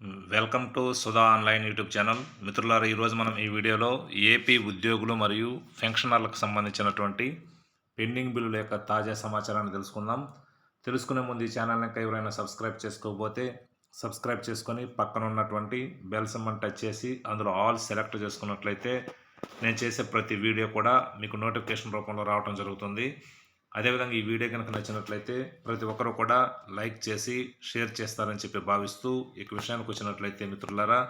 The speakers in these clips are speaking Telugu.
Welcome to Sudha online YouTube channel. మిత్రులారా ఈరోజు మనం ఈ వీడియోలో ఏపీ ఉద్యోగులు మరియు పెన్షనర్లకు సంబంధించినటువంటి పెండింగ్ బిల్లుల యొక్క తాజా సమాచారాన్ని తెలుసుకుందాం. తెలుసుకునే ముందు ఈ ఛానల్ యొక్క ఎవరైనా సబ్స్క్రైబ్ చేసుకోకపోతే సబ్స్క్రైబ్ చేసుకొని పక్కన ఉన్నటువంటి బెల్ సింబల్ టచ్ చేసి అందులో ఆల్ సెలెక్ట్ చేసుకున్నట్లయితే నేను చేసే ప్రతి వీడియో కూడా మీకు నోటిఫికేషన్ రూపంలో రావడం జరుగుతుంది. అదేవిధంగా ఈ వీడియో కనుక నచ్చినట్లయితే ప్రతి ఒక్కరూ కూడా లైక్ చేసి షేర్ చేస్తారని చెప్పి భావిస్తూ ఇక విషయానికి వచ్చినట్లయితే మిత్రులారా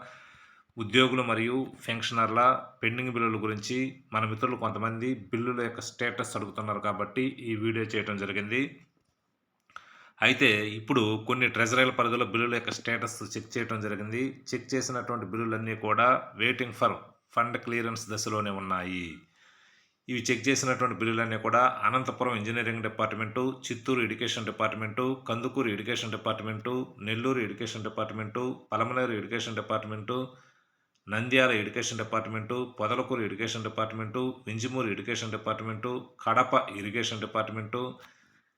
ఉద్యోగులు మరియు పెన్షనర్ల పెండింగ్ బిల్లుల గురించి మన మిత్రులు కొంతమంది బిల్లుల యొక్క స్టేటస్ అడుగుతున్నారు కాబట్టి ఈ వీడియో చేయడం జరిగింది. అయితే ఇప్పుడు కొన్ని ట్రెజరీల పరిధిలో బిల్లుల యొక్క స్టేటస్ చెక్ చేయడం జరిగింది. చెక్ చేసినటువంటి బిల్లులన్నీ కూడా వెయిటింగ్ ఫర్ ఫండ్ క్లియరెన్స్ దశలోనే ఉన్నాయి. ఇవి చెక్ చేసినటువంటి బిల్లులన్నీ కూడా Anantapuram engineering department Chittoor education department Kandukur education department Nellore education department Palamaner education department Nandyal education department Podalakur education department Vinjamur education department Kadapa irrigation department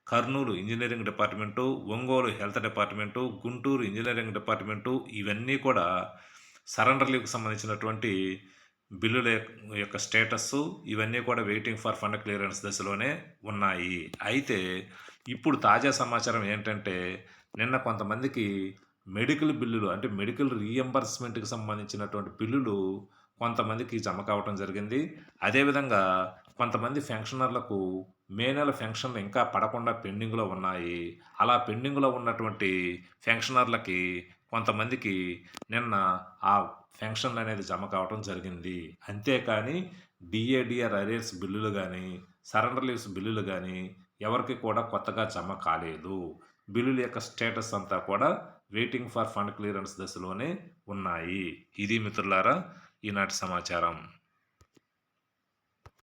Kurnool engineering department Ongole health department Guntur engineering department ఇవన్నీ కూడా సరెండర్ లీవ్కి సంబంధించినటువంటి బిల్లుల యొక్క స్టేటస్ ఇవన్నీ కూడా వెయిటింగ్ ఫర్ ఫండ్ క్లియరెన్స్ దశలోనే ఉన్నాయి. అయితే ఇప్పుడు తాజా సమాచారం ఏంటంటే నిన్న కొంతమందికి మెడికల్ బిల్లులు అంటే మెడికల్ రీఎంబర్స్మెంట్కి సంబంధించినటువంటి బిల్లులు కొంతమందికి జమ కావటం జరిగింది. అదేవిధంగా కొంతమంది ఫెన్షనర్లకు మే నెల ఫెన్షన్లు ఇంకా పడకుండా పెండింగ్లో ఉన్నాయి. అలా పెండింగ్లో ఉన్నటువంటి ఫెన్షనర్లకి కొంతమందికి నిన్న ఆ ఫెన్షన్లు అనేది జమ కావటం జరిగింది. అంతేకాని డిఏడిఆర్ అరేర్స్ బిల్లులు కానీ సరెండర్ లీవ్స్ బిల్లులు కానీ ఎవరికి కూడా కొత్తగా జమ కాలేదు. బిల్లుల యొక్క స్టేటస్ అంతా కూడా వెయిటింగ్ ఫర్ ఫండ్ క్లియరెన్స్ దశలోనే ఉన్నాయి. ఇది మిత్రులారా ఈనాటి సమాచారం.